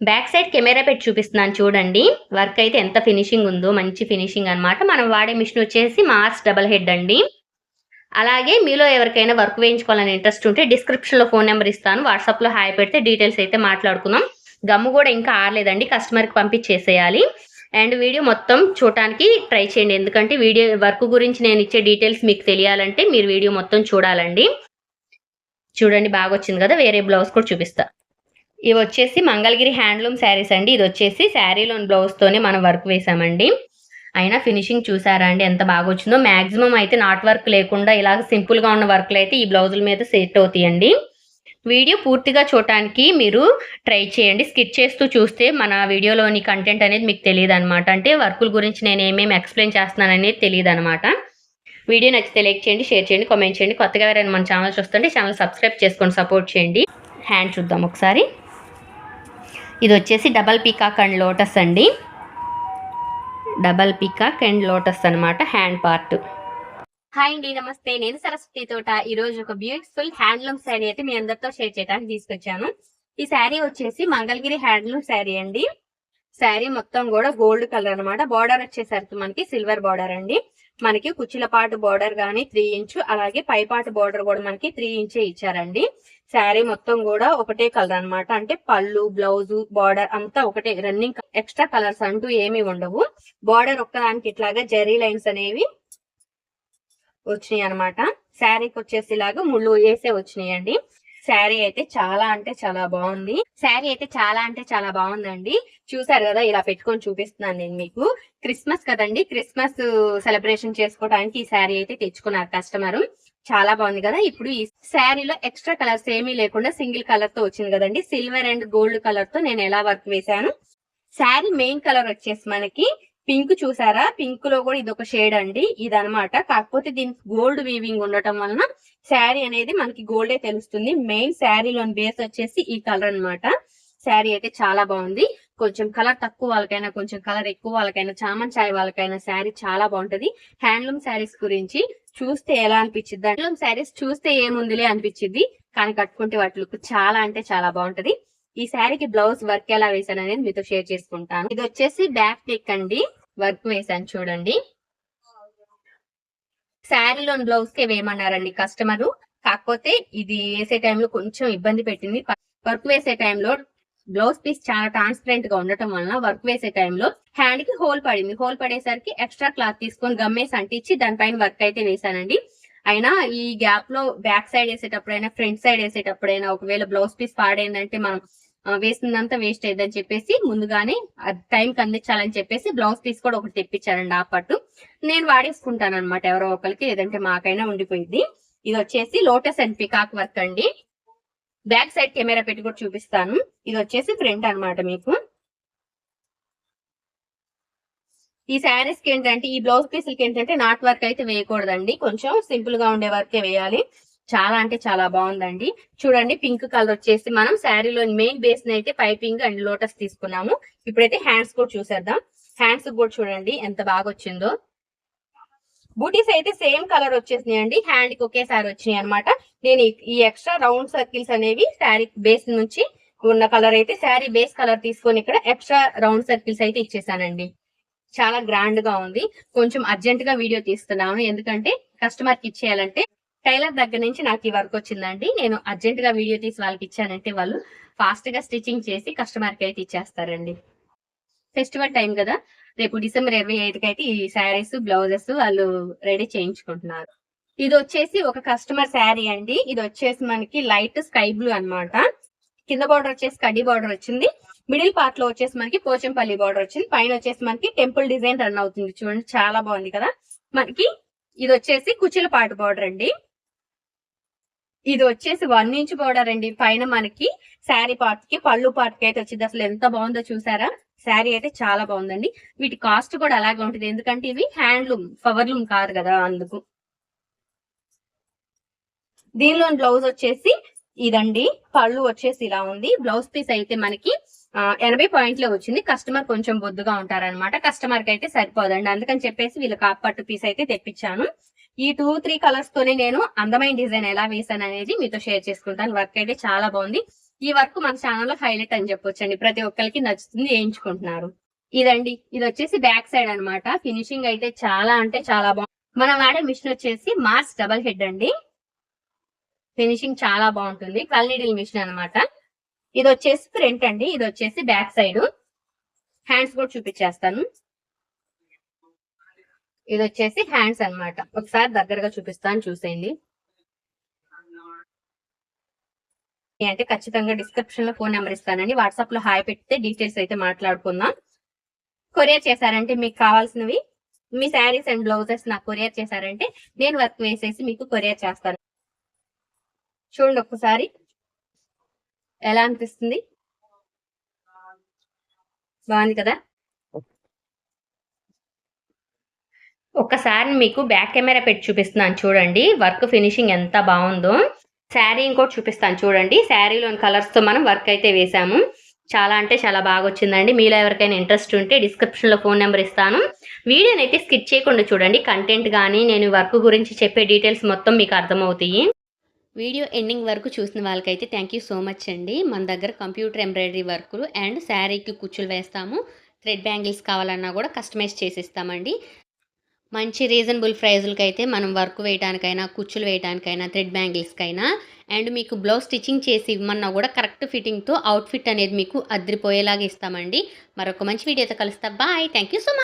Back side camera పెట్టి చూపిస్తున్నాను చూడండి. వర్క్ అయితే ఎంత ఫినిషింగ్ ఉందో మంచి ఫినిషింగ్ అన్నమాట. మనం వాడే మిషన్ వచ్చేసి మార్స్ డబల్ హెడ్ అండి. అలాగే మీలో ఎవరికైనా వర్క్ వేయించుకోవాలని ఇంట్రెస్ట్ ఉంటే డిస్క్రిప్షన్లో ఫోన్ నెంబర్ ఇస్తాను. వాట్సాప్లో హాయ్ పెడితే డీటెయిల్స్ అయితే మాట్లాడుకుందాం. గమ్ము కూడా ఇంకా ఆరలేదండి. కస్టమర్కి పంపించేసేయాలి. అండ్ వీడియో మొత్తం చూడటానికి ట్రై చేయండి. ఎందుకంటే వీడియో వర్క్ గురించి నేను ఇచ్చే డీటెయిల్స్ మీకు తెలియాలంటే మీరు వీడియో మొత్తం చూడాలండి. చూడండి బాగా వచ్చింది కదా. వేరే బ్లౌజ్ కూడా చూపిస్తా. ఇవి వచ్చేసి మంగళగిరి హ్యాండ్లూమ్ శారీస్ అండి. ఇది వచ్చేసి శారీలోని బ్లౌజ్తోనే మనం వర్క్ వేసామండి. అయినా ఫినిషింగ్ చూసారా అండి? ఎంత బాగా వచ్చిందో మ్యాక్సిమం అయితే నాట్ వర్క్ లేకుండా ఇలాగ సింపుల్గా ఉన్న వర్క్లు అయితే ఈ బ్లౌజుల మీద సెట్ అవుతాయండి. వీడియో పూర్తిగా చూడటానికి మీరు ట్రై చేయండి. స్కిట్ చేస్తూ చూస్తే మన వీడియోలోని కంటెంట్ అనేది మీకు తెలియదు అనమాట అంటే వర్కుల గురించి నేను ఏమేమి ఎక్స్ప్లెయిన్ చేస్తున్నాను అనేది తెలియదు అనమాట వీడియో నచ్చితే లైక్ చేయండి షేర్ చేయండి కామెంట్ చేయండి. కొత్తగా ఎవరైనా మన ఛానల్ చూస్తుంటే ఛానల్ సబ్స్క్రైబ్ చేసుకొని సపోర్ట్ చేయండి. హ్యాండ్ చూద్దాం ఒకసారి. ఇది వచ్చేసి డబల్ పీకాక్ అండ్ లోటస్ అండి. డబల్ పీకాక్ అండ్ లోటస్ అన్నమాట హ్యాండ్ పార్ట్. హాయ్ అండి నమస్తే. నేను సరస్వతి తోట. ఈ రోజు ఒక బ్యూటిఫుల్ హ్యాండ్లూమ్ శారీ అయితే మీ అందరితో షేర్ చేయడానికి తీసుకొచ్చాను. ఈ శారీ వచ్చేసి మంగళగిరి హ్యాండ్లూమ్ శారీ అండి. శారీ మొత్తం కూడా గోల్డ్ కలర్ అన్నమాట. బార్డర్ వచ్చేసరికి మనకి సిల్వర్ బార్డర్ అండి. మనకి కుచ్చిలపాటు బోర్డర్ గాని త్రీ ఇంచు అలాగే పైపాటు బోర్డర్ కూడా మనకి త్రీ ఇంచే ఇచ్చారండి. శారీ మొత్తం కూడా ఒకటే కలర్ అన్నమాట. అంటే పళ్ళు బ్లౌజ్ బార్డర్ అంతా ఒకటే రన్నింగ్ ఎక్స్ట్రా కలర్స్ అంటూ ఏమీ ఉండవు. బార్డర్ ఒక్కదానికి ఇట్లాగా జెరీ లైన్స్ అనేవి వచ్చినాయి అనమాట శారీకి వచ్చేసి ఇలాగా ముళ్ళు వేసే వచ్చినాయండి. శారీ అయితే చాలా అంటే చాలా బాగుంది. శారీ అయితే చాలా అంటే చాలా బాగుందండి. చూసారు కదా ఇలా పెట్టుకొని చూపిస్తున్నాను నేను మీకు. క్రిస్మస్ కదండి క్రిస్మస్ సెలబ్రేషన్ చేసుకోవడానికి ఈ శారీ అయితే తెచ్చుకున్నారు కస్టమర్. చాలా బాగుంది కదా ఇప్పుడు ఈ శారీలో ఎక్స్ట్రా కలర్స్ ఏమీ లేకుండా సింగిల్ కలర్తో వచ్చింది కదండి. సిల్వర్ అండ్ గోల్డ్ కలర్తో నేను ఎలా వర్క్ వేశాను. శారీ మెయిన్ కలర్ వచ్చేసి మనకి పింక్ చూసారా? పింక్లో కూడా ఇది ఒక షేడ్ అండి. ఇది కాకపోతే దీనికి గోల్డ్ వీవింగ్ ఉండటం వలన శారీ అనేది మనకి గోల్డే తెలుస్తుంది. మెయిన్ శారీలోని బేస్ వచ్చేసి ఈ కలర్ అన్నమాట. శారీ అయితే చాలా బాగుంది. కొంచెం కలర్ తక్కువ వాళ్ళకైనా కొంచెం కలర్ ఎక్కువ వాళ్ళకైనా చామన్ చాయ్ వాళ్ళకైనా శారీ చాలా బాగుంటది. హ్యాండ్లూమ్ శారీస్ గురించి చూస్తే ఎలా అనిపించింది హ్యాండ్లూమ్ శారీస్ చూస్తే ఏముందిలే అనిపించింది కానీ కట్టుకుంటే వాటి లుక్ చాలా అంటే చాలా బాగుంటది. ఈ శారీకి బ్లౌజ్ వర్క్ ఎలా వేసాను అనేది మీతో షేర్ చేసుకుంటాను. ఇది వచ్చేసి బ్యాక్ నెక్ అండి. వర్క్ వేసాను చూడండి. శారీలోని బ్లౌజ్కి వేయమన్నారండి కస్టమర్. కాకపోతే ఇది వేసే టైంలో కొంచెం ఇబ్బంది పెట్టింది. వర్క్ వేసే టైంలో బ్లౌజ్ పీస్ చాలా ట్రాన్స్పరెంట్గా ఉండటం వలన వర్క్ వేసే టైంలో హ్యాండ్కి హోల్ పడింది. హోల్ పడేసరికి ఎక్స్ట్రా క్లాత్ తీసుకొని గమ్మేసి అంటించి దానిపైన వర్క్ అయితే వేసానండి అయినా ఈ గ్యాప్లో బ్యాక్ సైడ్ వేసేటప్పుడైనా ఫ్రంట్ సైడ్ వేసేటప్పుడైనా ఒకవేళ బ్లౌజ్ పీస్ పాడైందంటే మనం వేసిందంతా వేస్ట్ అయ్యిందని చెప్పేసి ముందుగానే టైం అందించాలని చెప్పేసి బ్లౌజ్ పీస్ కూడా ఒకటి తెప్పించారండి ఆ పట్టు నేను వాడేసుకుంటాను అనమాట ఎవరో ఒకరికి లేదంటే మాకైనా ఉండిపోయింది ఇది వచ్చేసి లోటస్ అండ్ పికాక్ వర్క్ అండి. బ్యాక్ సైడ్ కెమెరా పెట్టి కూడా చూపిస్తాను. ఇది వచ్చేసి ప్రింట్ అన్నమాట మీకు. ఈ శారీస్కి ఏంటంటే ఈ బ్లౌజ్ పీసులకి ఏంటంటే నాట్ వర్క్ అయితే వేయకూడదండి. కొంచెం సింపుల్గా ఉండే వర్కే వేయాలి. చాలా అంటే చాలా బాగుందండి. చూడండి పింక్ కలర్ వచ్చేసి మనం శారీలో మెయిన్ బేస్ అయితే పైపింగ్ అండ్ లోటస్ తీసుకున్నాము. ఇప్పుడైతే హ్యాండ్స్ కూడా చూసేద్దాం. హ్యాండ్స్ కూడా చూడండి ఎంత బాగా వచ్చిందో. బూటీస్ అయితే సేమ్ కలర్ వచ్చేసినాయి అండి. హ్యాండ్కి ఒకేసారి వచ్చినాయి అనమాట నేను ఈ- ఈ ఎక్స్ట్రా రౌండ్ సర్కిల్స్ అనేవి శారీ బేస్ నుంచి ఉన్న కలర్ అయితే శారీ బేస్ కలర్ తీసుకొని ఇక్కడ ఎక్స్ట్రా రౌండ్ సర్కిల్స్ అయితే ఇచ్చేసానండి. చాలా గ్రాండ్గా ఉంది. కొంచెం అర్జెంట్గా వీడియో తీస్తున్నాను. ఎందుకంటే కస్టమర్కి ఇచ్చేయాలంటే టైలర్ దగ్గర నుంచి నాకు ఈ వర్క్ వచ్చిందండి. నేను అర్జెంట్గా వీడియో తీసి వాళ్ళకి ఇచ్చానంటే వాళ్ళు ఫాస్ట్గా స్టిచ్చింగ్ చేసి కస్టమర్కి అయితే ఇచ్చేస్తారండి. ఫెస్టివల్ టైం కదా. రేపు డిసెంబర్ ఇరవై ఐదుకి అయితే ఈ శారీస్ బ్లౌజెస్ వాళ్ళు రెడీ చేయించుకుంటున్నారు. ఇది వచ్చేసి ఒక కస్టమర్ శారీ అండి. ఇది వచ్చేసి మనకి లైట్ స్కై బ్లూ అన్నమాట. కింద బార్డర్ వచ్చేసి కడ్డీ బార్డర్ వచ్చింది. మిడిల్ పార్ట్లో వచ్చేసి మనకి పోచంపల్లి బార్డర్ వచ్చింది. పైన వచ్చేసి మనకి టెంపుల్ డిజైన్ రన్ అవుతుంది. చూడండి చాలా బాగుంది కదా. మనకి ఇది వచ్చేసి కుచిల పాటు బార్డర్ అండి. ఇది వచ్చేసి వన్ ఇంచ్ బోర్డర్ అండి. పైన మనకి శారీ పార్ట్కి పళ్ళు పార్ట్కి అయితే వచ్చింది. అసలు ఎంత బాగుందో చూసారా? శారీ అయితే చాలా బాగుందండి. వీటి కాస్ట్ కూడా అలాగే ఉంటుంది. ఎందుకంటే ఇవి హ్యాండ్లూమ్ పవర్లూమ్ కాదు కదా అందుకు. దీనిలో బ్లౌజ్ వచ్చేసి ఇదండి. పళ్ళు వచ్చేసి ఇలా ఉంది. బ్లౌజ్ పీస్ అయితే మనకి ఎనభై పాయింట్లో వచ్చింది. కస్టమర్ కొంచెం బొద్దుగా ఉంటారన్నమాట. కస్టమర్కి అయితే సరిపోదండి. అందుకని చెప్పేసి వీళ్ళకి ఆ పట్టు పీస్ అయితే తెప్పించాను. ఈ టూ త్రీ కలర్స్ తోనే నేను అందమైన డిజైన్ ఎలా వేసాను అనేది మీతో షేర్ చేసుకుంటాను. వర్క్ అయితే చాలా బాగుంది. ఈ వర్క్ మన ఛానల్లో హైలైట్ అని చెప్పొచ్చండి. ప్రతి ఒక్కరికి నచ్చుతుంది వేయించుకుంటున్నారు. ఇదండి. ఇది వచ్చేసి బ్యాక్ సైడ్ అన్నమాట. ఫినిషింగ్ అయితే చాలా అంటే చాలా బాగుంది. మనం వాడే మిషన్ వచ్చేసి మార్స్ డబల్ హెడ్ అండి. ఫినిషింగ్ చాలా బాగుంటుంది. కల్నీడిల్ మిషన్ అనమాట ఇది వచ్చేసి ప్రింట్ అండి. ఇది వచ్చేసి బ్యాక్ సైడ్ హ్యాండ్స్ కూడా చూపించేస్తాను. ఇది వచ్చేసి హ్యాండ్స్ అన్నమాట. ఒకసారి దగ్గరగా చూపిస్తాను చూసేయండి. అంటే ఖచ్చితంగా డిస్క్రిప్షన్లో ఫోన్ నెంబర్ ఇస్తానండి. వాట్సాప్లో హాయ్ పెడితే డీటెయిల్స్ అయితే మాట్లాడుకుందాం. కొరియర్ చేశారంటే మీకు కావాల్సినవి మీ శారీస్ అండ్ బ్లౌజెస్ నాకు కొరియర్ చేశారంటే నేను వర్క్ వేసేసి మీకు కొరియర్ చేస్తాను. చూడండి ఒక్కసారి. ఎలా అనిపిస్తుంది? బాగుంది కదా? ఒక్కసారి మీకు బ్యాక్ కెమెరా పెట్టి చూపిస్తున్నాను చూడండి. వర్క్ ఫినిషింగ్ ఎంత బాగుందో. శారీ ఇంకోటి చూపిస్తాను చూడండి. శారీలోని కలర్స్తో మనం వర్క్ అయితే వేసాము. చాలా అంటే చాలా బాగా వచ్చిందండి. మీలో ఎవరికైనా ఇంట్రెస్ట్ ఉంటే డిస్క్రిప్షన్లో ఫోన్ నెంబర్ ఇస్తాను. వీడియోని అయితే స్కిప్ చేయకుండా చూడండి. కంటెంట్ కానీ నేను వర్క్ గురించి చెప్పే డీటెయిల్స్ మొత్తం మీకు అర్థమవుతాయి. వీడియో ఎండింగ్ వరకు చూసిన వాళ్ళకైతే థ్యాంక్ యూ సో మచ్ అండి. మన దగ్గర కంప్యూటర్ ఎంబ్రాయిడరీ వర్కులు అండ్ శారీకి కుచ్చులు వేస్తాము. థ్రెడ్ బ్యాంగిల్స్ కావాలన్నా కూడా కస్టమైజ్ చేసిస్తామండి మంచి రీజనబుల్ ప్రైజులకి అయితే మనం వర్క్ వేయడానికైనా కుచ్చులు వేయడానికైనా థ్రెడ్ బ్యాంగిల్స్కైనా అండ్ మీకు బ్లౌజ్ స్టిచ్చింగ్ చేసి ఇవ్వమన్నా కూడా కరెక్ట్ ఫిట్టింగ్తో అవుట్ఫిట్ అనేది మీకు అద్రిపోయేలాగా ఇస్తామండి. మరొక మంచి వీడియోతో కలుస్తా. Bye thank you so much